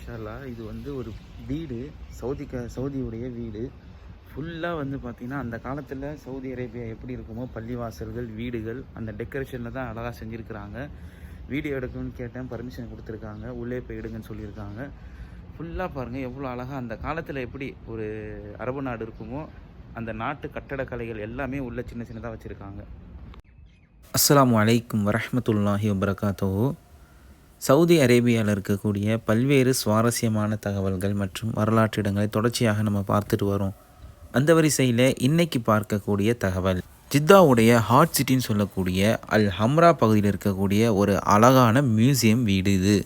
மாஷாலா இது வந்து ஒரு வீடு சவுதி க சவுதியுடைய வீடு. ஃபுல்லாக வந்து பார்த்திங்கன்னா அந்த காலத்தில் சவுதி அரேபியா எப்படி இருக்குமோ பள்ளிவாசல்கள் வீடுகள் அந்த டெக்கரேஷனில் தான் அழகாக செஞ்சுருக்கிறாங்க. வீடியோ எடுக்கணும்னு கேட்டேன் பர்மிஷன் கொடுத்துருக்காங்க. உள்ளே போய் எடுங்கன்னு சொல்லியிருக்காங்க. ஃபுல்லாக பாருங்கள் எவ்வளோ அழகாக அந்த காலத்தில் எப்படி ஒரு அரபு நாடு இருக்குமோ அந்த நாட்டு கட்டடக்கலைகள் எல்லாமே உள்ளே சின்ன சின்னதாக வச்சுருக்காங்க. அஸ்ஸலாமு அலைக்கும் வரமத்துல்லாஹி வபரகாத்துஹு. சவுதி அரேபியாவில் இருக்கக்கூடிய பல்வேறு சுவாரஸ்யமான தகவல்கள் மற்றும் வரலாற்று இடங்களை தொடர்ச்சியாக நம்ம பார்த்துட்டு வரோம். அந்த வரிசையில் இன்னைக்கு பார்க்கக்கூடிய தகவல். ஜித்தாவுடைய ஹாட் சிட்டின்னு சொல்லக்கூடிய அல் ஹம்ரா பகுதியில் இருக்கக்கூடிய ஒரு அழகான மியூசியம் வீடு இது.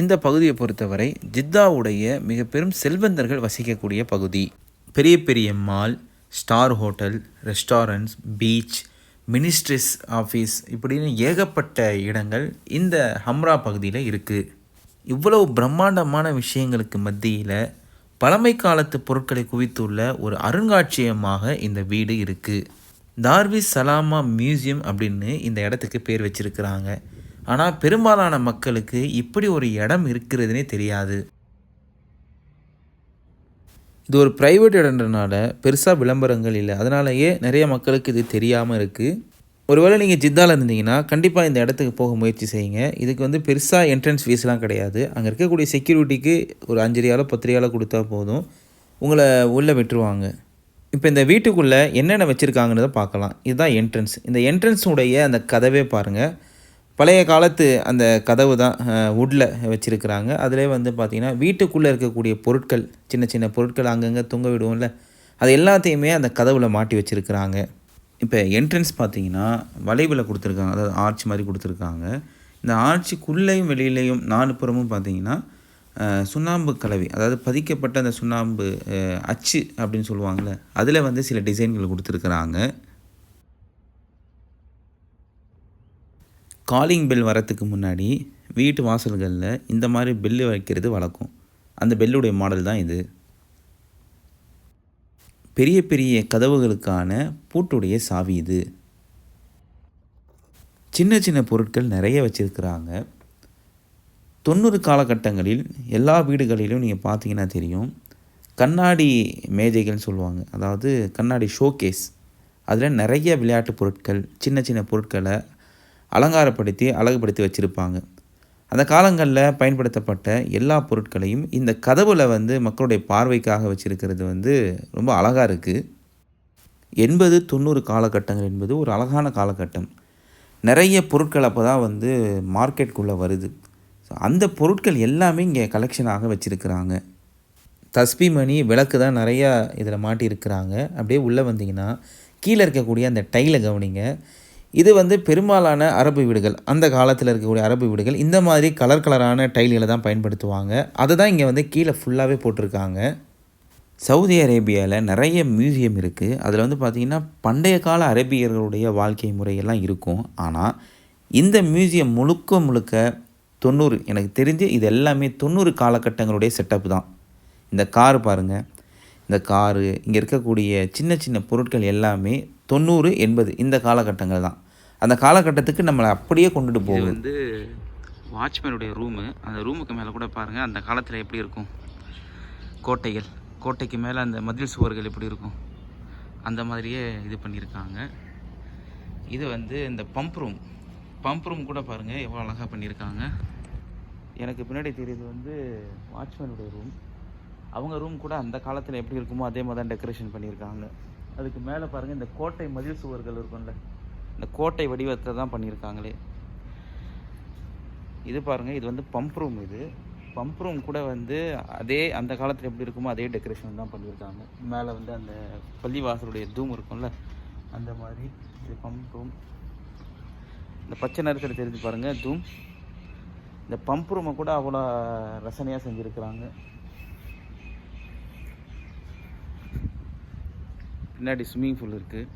இந்த பகுதியை பொறுத்தவரை ஜித்தாவுடைய மிக பெரும் செல்வந்தர்கள் வசிக்கக்கூடிய பகுதி. பெரிய பெரிய mall star hotel restaurants beach ministries office இப்படின்னு ஏகப்பட்ட இடங்கள் இந்த ஹம்ரா பகுதியில் இருக்குது இவ்வளவு பிரம்மாண்டமான விஷயங்களுக்கு மத்தியில் பழமை காலத்து பொருட்களை குவித்துள்ள ஒரு அருங்காட்சியகமாக இந்த வீடு இருக்குது தார்வி சலாமா மியூசியம் அப்படின்னு இந்த இடத்துக்கு பேர் வச்சிருக்கிறாங்க. ஆனால் பெரும்பாலான மக்களுக்கு இப்படி ஒரு இடம் இருக்கிறதுனே தெரியாது. இது ஒரு ப்ரைவேட் இடன்றனால பெருசாக விளம்பரங்கள் இல்லை. அதனாலேயே நிறைய மக்களுக்கு இது தெரியாமல் இருக்குது ஒருவேளை நீங்கள் ஜித்தாவில் இருந்தீங்கன்னா கண்டிப்பாக இந்த இடத்துக்கு போக முயற்சி செய்யுங்க. இதுக்கு வந்து பெருசாக என்ட்ரன்ஸ் ஃபீஸ்லாம் கிடையாது. அங்கே இருக்கக்கூடிய செக்யூரிட்டிக்கு ஒரு அஞ்சு ரியாலோ பத்து ரியாலோ கொடுத்தா போதும். உங்களை உள்ளே விட்டுருவாங்க. இப்போ இந்த வீட்டுக்குள்ளே என்னென்ன வச்சுருக்காங்கன்றதை பார்க்கலாம். இதுதான் என்ட்ரன்ஸ் இந்த என்ட்ரன்ஸுடைய அந்த கதவே பாருங்கள் பழைய காலத்து அந்த கதவு தான் வுட்டில் வச்சுருக்கிறாங்க. அதிலே வந்து பார்த்திங்கன்னா வீட்டுக்குள்ளே இருக்கக்கூடிய பொருட்கள் சின்ன சின்ன பொருட்கள் அங்கங்கே தொங்க விடுவோம்ல. அது எல்லாத்தையுமே அந்த கதவில் மாட்டி வச்சுருக்கிறாங்க. இப்போ என்ட்ரன்ஸ் பார்த்தீங்கன்னா வளைவில் கொடுத்துருக்காங்க. அதாவது ஆர்ச் மாதிரி கொடுத்துருக்காங்க. இந்த ஆர்ச்சுக்குள்ளேயும் வெளியிலையும் நாலு புறமும் பார்த்தீங்கன்னா சுண்ணாம்பு கலவை அதாவது பதிக்கப்பட்ட அந்த சுண்ணாம்பு அச்சு அப்படின்னு சொல்லுவாங்கள்ல அதில் வந்து சில டிசைன்கள் கொடுத்துருக்குறாங்க. காலிங் பெல் வரத்துக்கு முன்னாடி வீட்டு வாசல்களில் இந்த மாதிரி பெல்லு வைக்கிறது வழக்கம். அந்த பெல்லுடைய மாடல் தான் இது. பெரிய பெரிய கதவுகளுக்கான பூட்டுடைய சாவி இது. சின்ன சின்ன பொருட்கள் நிறைய வச்சுருக்கிறாங்க. தொண்ணூறு காலகட்டங்களில் எல்லா வீடுகளிலும் நீங்கள் பார்த்தீங்கன்னா தெரியும். கண்ணாடி மேஜைகள்னு சொல்லுவாங்க. அதாவது கண்ணாடி ஷோகேஸ். அதில் நிறைய விளையாட்டு பொருட்கள் சின்ன சின்ன பொருட்களை அலங்காரப்படுத்தி அழகுபடுத்தி வச்சுருப்பாங்க. அந்த காலங்களில் பயன்படுத்தப்பட்ட எல்லா பொருட்களையும் இந்த கதவில் வந்து மக்களுடைய பார்வைக்காக வச்சுருக்கிறது வந்து ரொம்ப அழகாக இருக்குது எண்பது தொண்ணூறு காலகட்டங்கள் என்பது ஒரு அழகான காலகட்டம். நிறைய பொருட்கள் அப்போ தான் வந்து மார்க்கெட்டுக்குள்ளே வருது. ஸோ அந்த பொருட்கள் எல்லாமே இங்கே கலெக்ஷனாக வச்சுருக்கிறாங்க. தஸ்பி மணி விளக்கு தான் நிறையா இதில் மாட்டியிருக்கிறாங்க. அப்படியே உள்ளே வந்தீங்கன்னா கீழே இருக்கக்கூடிய அந்த டைலை கவனிங்க. இது வந்து பெரும்பாலான அரபு வீடுகள் அந்த காலத்தில் இருக்கக்கூடிய அரபு வீடுகள் இந்த மாதிரி கலர் கலரான டைல்களை தான் பயன்படுத்துவாங்க. அதை தான் இங்கே வந்து கீழே ஃபுல்லாகவே போட்டிருக்காங்க. சவுதி அரேபியாவில் நிறைய மியூசியம் இருக்குது அதில் வந்து பார்த்திங்கன்னா பண்டைய கால அரேபியர்களுடைய வாழ்க்கை முறையெல்லாம் இருக்கும். ஆனால் இந்த மியூசியம் முழுக்க முழுக்க தொண்ணூறு எனக்கு தெரிஞ்சு இது எல்லாமே தொண்ணூறு காலகட்டங்களுடைய செட்டப் தான். இந்த கார் பாருங்கள் இந்த காரு இங்கே இருக்கக்கூடிய சின்ன சின்ன பொருட்கள் எல்லாமே தொண்ணூறு எண்பது இந்த காலகட்டங்கள் தான். அந்த காலகட்டத்துக்கு நம்மளை அப்படியே கொண்டுட்டு போகுது. வந்து வாட்ச்மேனுடைய ரூமு. அந்த ரூமுக்கு மேலே கூட பாருங்கள் அந்த காலத்தில் எப்படி இருக்கும்? கோட்டைகள். கோட்டைக்கு மேலே அந்த மதில் சுவர்கள் எப்படி இருக்கும்? அந்த மாதிரியே இது பண்ணியிருக்காங்க. இது வந்து இந்த பம்ப் ரூம் பம்ப் ரூம் கூட பாருங்கள் எவ்வளோ அழகாக பண்ணியிருக்காங்க. எனக்கு பின்னாடி தெரியுது வந்து வாட்ச்மேனுடைய ரூம் அவங்க ரூம் கூட அந்த காலத்தில் எப்படி இருக்குமோ அதே மாதிரி தான் டெக்கரேஷன் பண்ணியிருக்காங்க. அதுக்கு மேலே பாருங்கள் இந்த கோட்டை மதில் சுவர்கள் இருக்கும்ல. இந்த கோட்டை வடிவத்தை தான் பண்ணியிருக்காங்களே. இது பாருங்கள் இது வந்து பம்ப் ரூம் இது. பம்ப் ரூம் கூட வந்து அதே அந்த காலத்தில் எப்படி இருக்குமோ அதே டெக்கரேஷன் தான் பண்ணியிருக்காங்க. மேலே வந்து அந்த பள்ளிவாசலுடைய தூம் இருக்கும்ல அந்த மாதிரி இது பம்ப் ரூம் இந்த பச்சை நிறத்தில் தெரிஞ்சு பாருங்கள் தூம். இந்த பம்ப் ரூமை கூட அவ்வளோ ரசனையாக செஞ்சுருக்கிறாங்க. பின்னாடி ஸ்விம்மிங் பூல் இருக்குது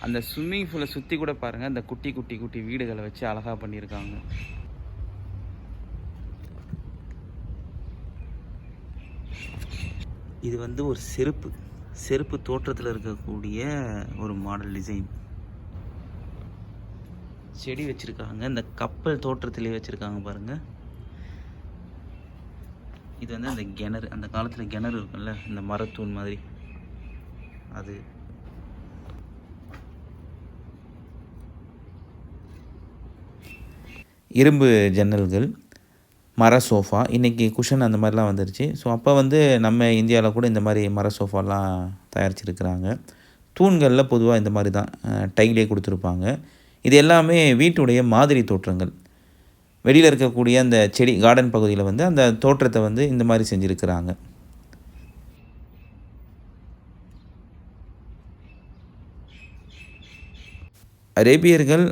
அந்த ஸ்விம்மிங் பூலை சுற்றி கூட பாருங்கள் அந்த குட்டி குட்டி குட்டி வீடுகளை வச்சு அழகாக பண்ணியிருக்காங்க. இது வந்து ஒரு செருப்பு. செருப்பு தோற்றத்தில் இருக்கக்கூடிய ஒரு மாடல் டிசைன் செடி வச்சுருக்காங்க. இந்த கப்பல் தோற்றத்திலே வச்சுருக்காங்க பாருங்கள் இது வந்து அந்த கிணறு. அந்த காலத்தில் கிணறு இருக்கும்ல. இந்த மரத்தூண் மாதிரி. அது இரும்பு ஜன்னல்கள் மர சோஃபா இன்றைக்கி குஷன் அந்த மாதிரிலாம் வந்துருச்சு. ஸோ அப்போ வந்து நம்ம இந்தியாவில் கூட இந்த மாதிரி மர சோஃபாலாம் தயாரிச்சிருக்கிறாங்க. தூண்களில் பொதுவாக இந்த மாதிரி தான் டைலே கொடுத்துருப்பாங்க. இது எல்லாமே வீட்டுடைய மாதிரி தோற்றங்கள். வெளியில் இருக்கக்கூடிய அந்த செடி கார்டன் பகுதியில் வந்து அந்த தோற்றத்தை வந்து இந்த மாதிரி செஞ்சுருக்கிறாங்க. அரேபியர்கள்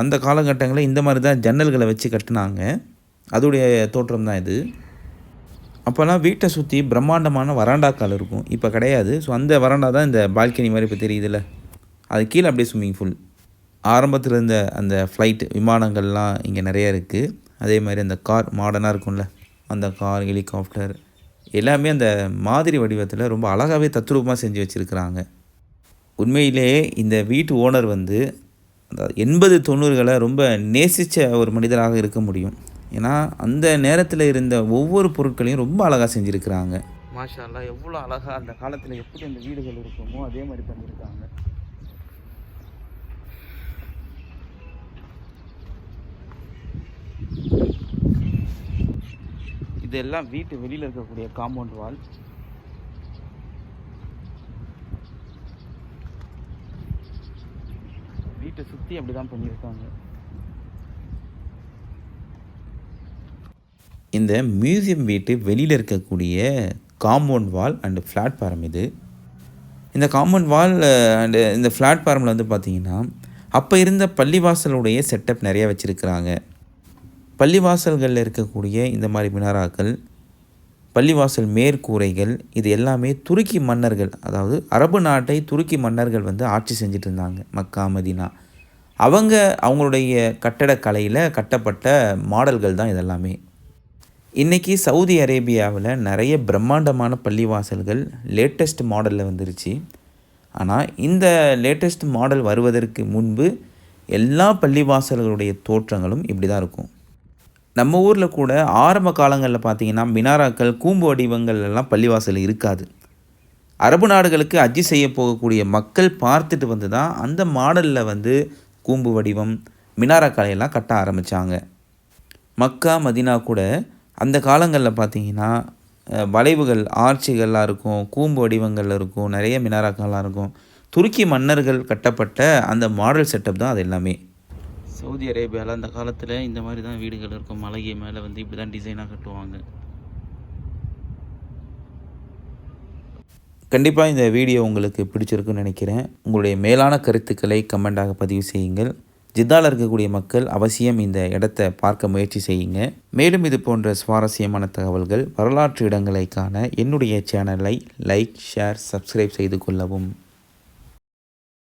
அந்த காலகட்டங்களில் இந்த மாதிரி தான் ஜன்னல்களை வச்சு கட்டினாங்க. அதோடைய தோற்றம் தான் இது. அப்போல்லாம் வீட்டை சுற்றி பிரம்மாண்டமான வராண்டாக்கள் இருக்கும். இப்போ கிடையாது. ஸோ அந்த வராண்டா தான் இந்த பால்கனி மாதிரி இப்போ தெரியுதுல்ல. அது கீழே அப்படியே ஸ்விம்மிங் ஃபுல் ஆரம்பத்தில் இருந்த அந்த ஃப்ளைட் விமானங்கள்லாம் இங்கே நிறைய இருக்குது அதே மாதிரி அந்த கார் மாடர்னாக இருக்கும்ல. அந்த கார் ஹெலிகாப்டர் எல்லாமே அந்த மாதிரி வடிவத்தில் ரொம்ப அழகாகவே தத்ரூபமாக செஞ்சு வச்சுருக்கிறாங்க. உண்மையிலேயே இந்த வீட்டு ஓனர் வந்து எண்பது தொண்ணூறுகளை ரொம்ப நேசித்த ஒரு மனிதராக இருக்க முடியும். ஏன்னா அந்த நேரத்தில் இருந்த ஒவ்வொரு பொருட்களையும் ரொம்ப அழகாக செஞ்சுருக்கிறாங்க. மாஷா எவ்வளோ அழகாக அந்த காலத்தில் எப்படி அந்த வீடுகள் இருக்குமோ அதே மாதிரி பண்ணியிருக்காங்க இதெல்லாம் வீட்டு வெளியில் இருக்கக்கூடிய காம்பவுண்ட் வால். எல்லாத்தையும் அப்படி தான் பண்ணியிருக்காங்க. இந்த மியூசியம் வீட்டு வெளியில் இருக்கக்கூடிய காம்பவுண்ட் வால் அண்டு பிளாட்ஃபார்ம் இது. இந்த காம்பவுண்ட் வால் அண்டு இந்த பிளாட்ஃபார்மில் வந்து பார்த்தீங்கன்னா அப்போ இருந்த பள்ளிவாசலுடைய செட்டப் நிறைய வச்சுருக்கிறாங்க. பள்ளிவாசல்களில் இருக்கக்கூடிய இந்த மாதிரி மினாராக்கள் பள்ளிவாசல் மேற்கூரைகள் இது எல்லாமே துருக்கி மன்னர்கள் அதாவது அரபு நாட்டை துருக்கி மன்னர்கள் வந்து ஆட்சி செஞ்சுட்டு இருந்தாங்க மக்கா மதினா. அவங்க அவங்களுடைய கட்டடக்கலையில் கட்டப்பட்ட மாடல்கள் தான் இதெல்லாமே. இன்றைக்கி சவுதி அரேபியாவில் நிறைய பிரம்மாண்டமான பள்ளிவாசல்கள் லேட்டஸ்ட் மாடலில் வந்துருச்சு. ஆனால் இந்த லேட்டஸ்ட் மாடல் வருவதற்கு முன்பு எல்லா பள்ளிவாசல்களுடைய தோற்றங்களும் இப்படி தான் இருக்கும். நம்ம ஊரில் கூட ஆரம்ப காலங்களில் பார்த்திங்கன்னா மினாராக்கள் கூம்பு வடிவங்கள்லாம் பள்ளிவாசல் இருக்காது. அரபு நாடுகளுக்கு அஜி செய்ய போகக்கூடிய மக்கள் பார்த்துட்டு வந்து தான் அந்த மாடலில் வந்து கூம்பு வடிவம் மினாரா கலையெல்லாம் கட்ட ஆரம்பித்தாங்க மக்கா மதினா கூட அந்த காலங்களில் பார்த்தீங்கன்னா வளைவுகள் ஆர்ச்சிகள்லாம் இருக்கும் கூம்பு வடிவங்கள் இருக்கும் நிறைய மினாராக்கள்லாம் இருக்கும். துருக்கி மன்னர்கள் கட்டப்பட்ட அந்த மாடல் செட்டப் தான் அது எல்லாமே. சவுதி அரேபியாவில் அந்த காலத்தில் இந்த மாதிரி தான் வீடுகள் இருக்கும். மலையை மேலே வந்து இப்படி தான் டிசைனாக கட்டுவாங்க. கண்டிப்பாக இந்த வீடியோ உங்களுக்கு பிடிச்சிருக்குன்னு நினைக்கிறேன். உங்களுடைய மேலான கருத்துக்களை கமெண்டாக பதிவு செய்யுங்கள். ஜித்தாவில் இருக்கக்கூடிய மக்கள் அவசியம் இந்த இடத்தை பார்க்க முயற்சி செய்யுங்க. மேலும் இது போன்ற சுவாரஸ்யமான தகவல்கள் வரலாற்று இடங்களை காண என்னுடைய சேனலை லைக் ஷேர் சப்ஸ்கிரைப் செய்து கொள்ளவும்.